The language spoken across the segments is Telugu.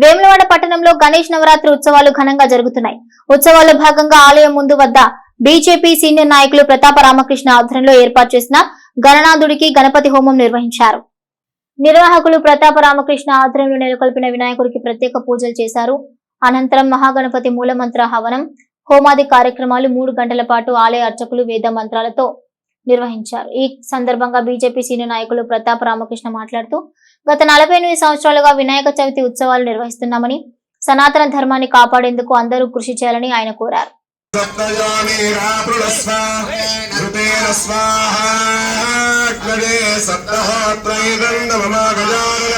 వేములవాడ పట్టణంలో గణేష్ నవరాత్రి ఉత్సవాలు ఘనంగా జరుగుతున్నాయి. ఉత్సవాల్లో భాగంగా ఆలయం ముందు వద్ద బీజేపీ సీనియర్ నాయకులు ప్రతాప రామకృష్ణ ఆధ్వర్యంలో ఏర్పాటు చేసిన గణనాథుడికి గణపతి హోమం నిర్వహించారు. నిర్వాహకులు ప్రతాప రామకృష్ణ ఆధ్వర్యంలో నెలకొల్పిన వినాయకుడికి ప్రత్యేక పూజలు చేశారు. అనంతరం మహాగణపతి మూలమంత్ర హవనం హోమాది కార్యక్రమాలు మూడు గంటల పాటు ఆలయ అర్చకులు వేద మంత్రాలతో నిర్వహించారు. ఈ సందర్భంగా బీజేపీ సీనియర్ నాయకులు ప్రతాప్ రామకృష్ణ మాట్లాడుతూ గత నలభై ఎనిమిది సంవత్సరాలుగా వినాయక చవితి ఉత్సవాలు నిర్వహిస్తున్నామని సనాతన ధర్మాన్ని కాపాడేందుకు అందరూ కృషి చేయాలని ఆయన కోరారు.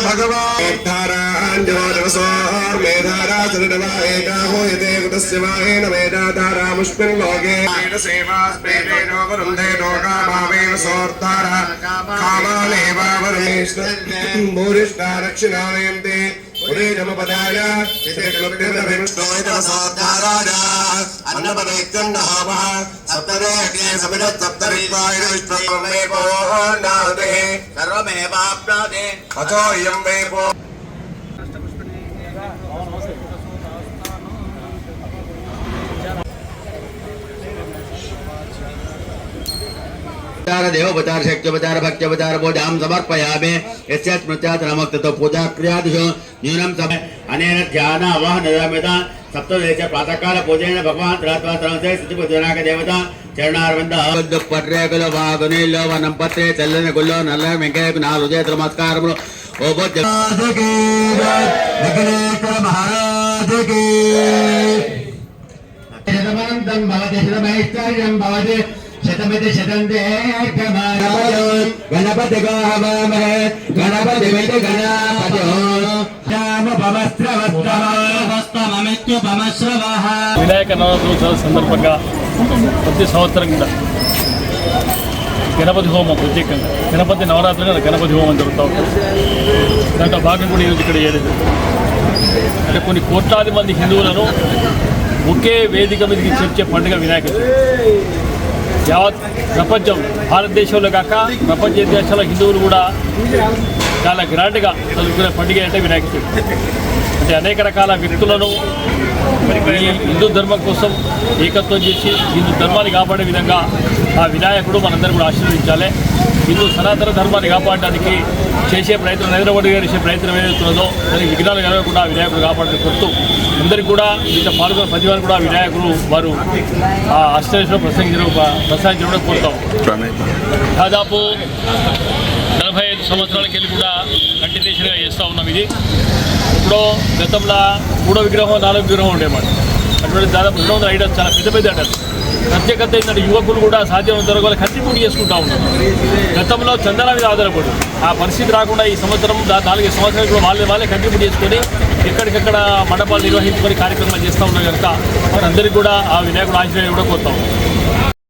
భగవాన్. ऋतेन स्वाहाग्नये सप्तहोत्रैदण्डममागजानन भगवान्धाराञ्जोरवसोर्मेधारा एकाहो यते कुतस्य वाहेन वेदाधारामुष्मिन् लोके सेवास्पेदेनो वरुन्धे लोकाभावेव सोर्तारा कामानेवावरुणेष्ट भूरिष्ठा रक्षिणानयन्ते उदयनमपदाय अन्नपदैत्यन्नहामः सप्तदेह्ये समिदत् सप्तरित्वाय विष्णुर्मे पूर्णाहुतिः सर्वमेवाप्नोति अथो इयं वै पो उपचार देवोपचार शक्योपचार भक्त्योपचार बोधाम समर्पयामे यस्य स्मृत्यात् नमक्ततो पूजा क्रियादिषु न्यूनं सम अनेन ध्यान आवाहन निरामिता सप्तदेश प्रातःकाल पूजेन भगवान् त्रात्वा त्रंसे सिद्धिपुजनाक देवता चरणारविंद पट्रे कुल वागुनिलो वनं पत्रे चल्लन गुल्लो नल्ल वेंकय गुणारुजे नमस्कारములు ఓ బొజ్జ మహారాజుకి శతమంతం భవతి శతమైశ్వర్యం భవతి శతమితి శతం గణపతి గోహవామహే గణపతి మితి గణపతి వినాయక నవరాత్రోత్సవాల సందర్భంగా ప్రతి సంవత్సరం కూడా గణపతి హోమం ప్రత్యేకంగా. గణపతి నవరాత్రులు గణపతి హోమం జరుగుతూ ఉంటుంది. దాంట్లో భాగం కూడా ఈరోజు ఇక్కడ చేయలేదు. అంటే కొన్ని కోట్లాది మంది హిందువులను ఒకే వేదిక మీదకి చేర్చే పండుగ వినాయక యావత్ ప్రపంచం భారతదేశంలో కాక ప్రపంచ దేశాల హిందువులు కూడా చాలా గ్రాండ్గా చదువుకునే పండుగ అంటే వినాయక చవితి అంటే అనేక రకాల వ్యక్తులను హిందూ ధర్మం కోసం ఏకత్వం చేసి హిందూ ధర్మాన్ని కాపాడే విధంగా ఆ వినాయకుడు మనందరూ కూడా ఆశీర్వదించాలి. హిందూ సనాతన ధర్మాన్ని కాపాడడానికి చేసే ప్రయత్నం నరేంద్ర మోడీ గారు చేసే ప్రయత్నం ఏదైతున్నదో దానికి విఘ్నాలు కలగకుండా ఆ వినాయకుడు కాపాడని కోరుతూ అందరికీ కూడా ఇంత పాల్గొన్న ప్రతి వారు కూడా వినాయకుడు వారు ఆ అష్టేశ్వరం ప్రసంగించడం ప్రసాదించడం కోరుతాం. దాదాపు నలభై ఐదు సంవత్సరాలకి వెళ్ళి కూడా కంటిన్యూషన్గా చేస్తూ ఉన్నాం ఇది. ఇప్పుడు గతంలో మూడో విగ్రహం నాలుగు విగ్రహం ఉండేమాట. అటువంటి దాదాపు రెండు వందల ఐదు చాలా పెద్ద పెద్ద అంటారు ప్రత్యేకత ఏంటంటే యువకులు కూడా సాధ్యం వరకు వాళ్ళు కంట్రిబ్యూట్ చేసుకుంటూ గతంలో చందన మీద ఆధారపడు ఆ పరిస్థితి రాకుండా ఈ సంవత్సరం నాలుగైదు సంవత్సరాలు కూడా వాళ్ళే వాళ్ళే కంట్రిబ్యూట్ చేసుకొని ఎక్కడికెక్కడ మండపాలు నిర్వహించుకొని కార్యక్రమాలు చేస్తూ ఉన్నారు కనుక మనందరికీ కూడా ఆ వినాయకుడు ఆశీర్వాదం కూడా కోరుతాం